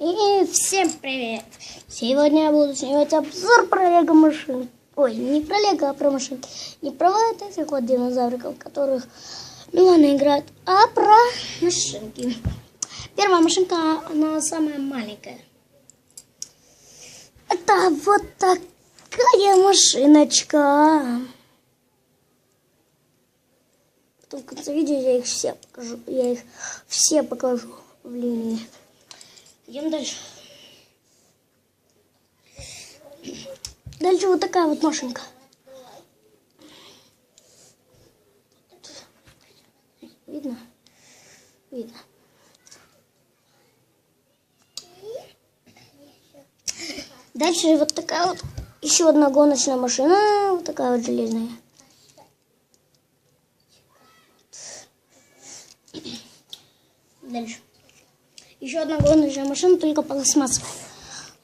И всем привет! Сегодня я буду снимать обзор про лего машин. Ой, не про лего, а про машин. Не про вот этих вот динозавриков, которых Милана играет, а про машинки. Первая машинка, она самая маленькая. Это вот такая машиночка. Потом в конце видео я их все покажу. Я их все покажу в линии. Идем дальше. Дальше вот такая вот машинка. Видно? Видно. Дальше вот такая вот еще одна гоночная машина, вот такая вот железная. Дальше. Еще одна гоночная машина, только пластмассовая.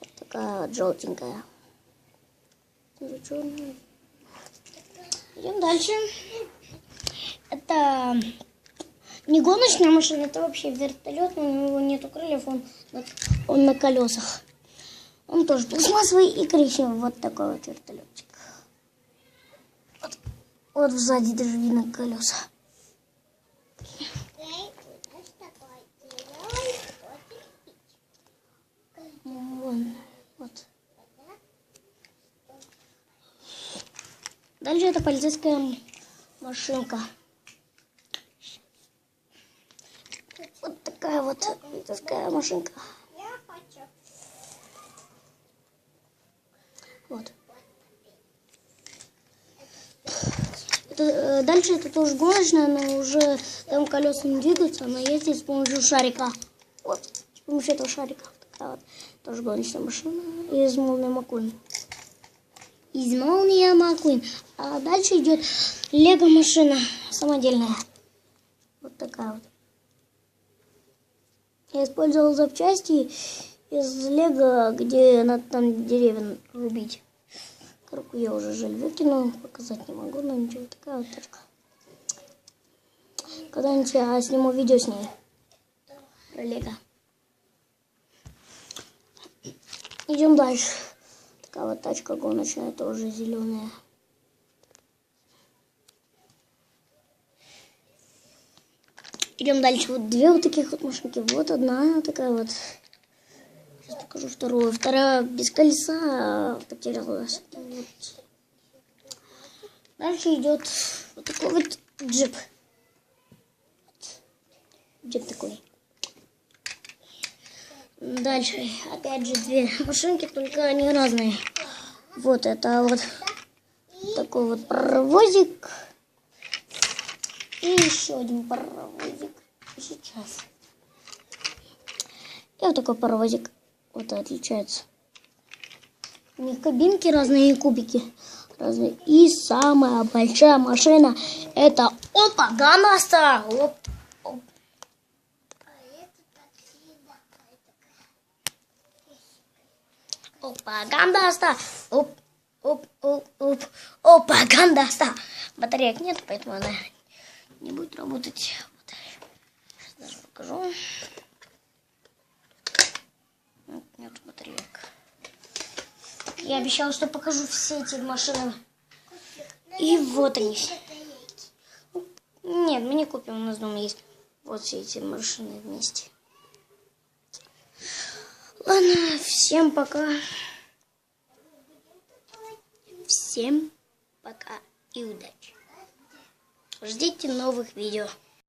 Вот такая вот желтенькая. Идем дальше. Это не гоночная машина, это вообще вертолет, но у него нету крыльев, он, он на колесах. Он тоже пластмассовый и коричневый. Вот такой вот вертолетик. Вот, вот сзади даже видно колеса. Вон, вот. Дальше это полицейская машинка. Вот такая вот полицейская машинка. Вот. Это, э, дальше это тоже гоночная, но уже там колеса не двигаются, она ездит с помощью шарика. Вот, с помощью этого шарика. Такая вот тоже гоночная машина из Молния Маккуин. Из Молния Маккуин. А дальше идет Лего машина самодельная. Вот такая вот. Я использовал запчасти из Лего, где надо там деревья рубить. Коробку я уже жаль выкинул, показать не могу, но ничего, такая вот тачка. Когда-нибудь я сниму видео с ней. Про Лего. Идем дальше. Такая вот тачка гоночная, тоже зеленая. Идем дальше. Вот две вот таких вот машинки. Вот одна такая вот. Сейчас покажу вторую. Вторая без колеса потерялась. Вот. Дальше идет вот такой вот джип. Джип такой. Дальше, опять же, две машинки, только они разные. Вот это вот такой вот паровозик. И еще один паровозик. Сейчас. И вот такой паровозик. Вот отличается. У них кабинки разные и кубики разные. И самая большая машина это Опа Ганаста. Оп. Опа, гандаста. Оп, оп, оп, оп. Опа, гандаста. Батареек нет, поэтому она не будет работать. Сейчас даже покажу. Нет батареек. Я обещала, что покажу все эти машины. И вот они. Нет, мы не купим, у нас дома есть вот все эти машины вместе. Ладно, всем пока. Всем пока и удачи. Ждите новых видео.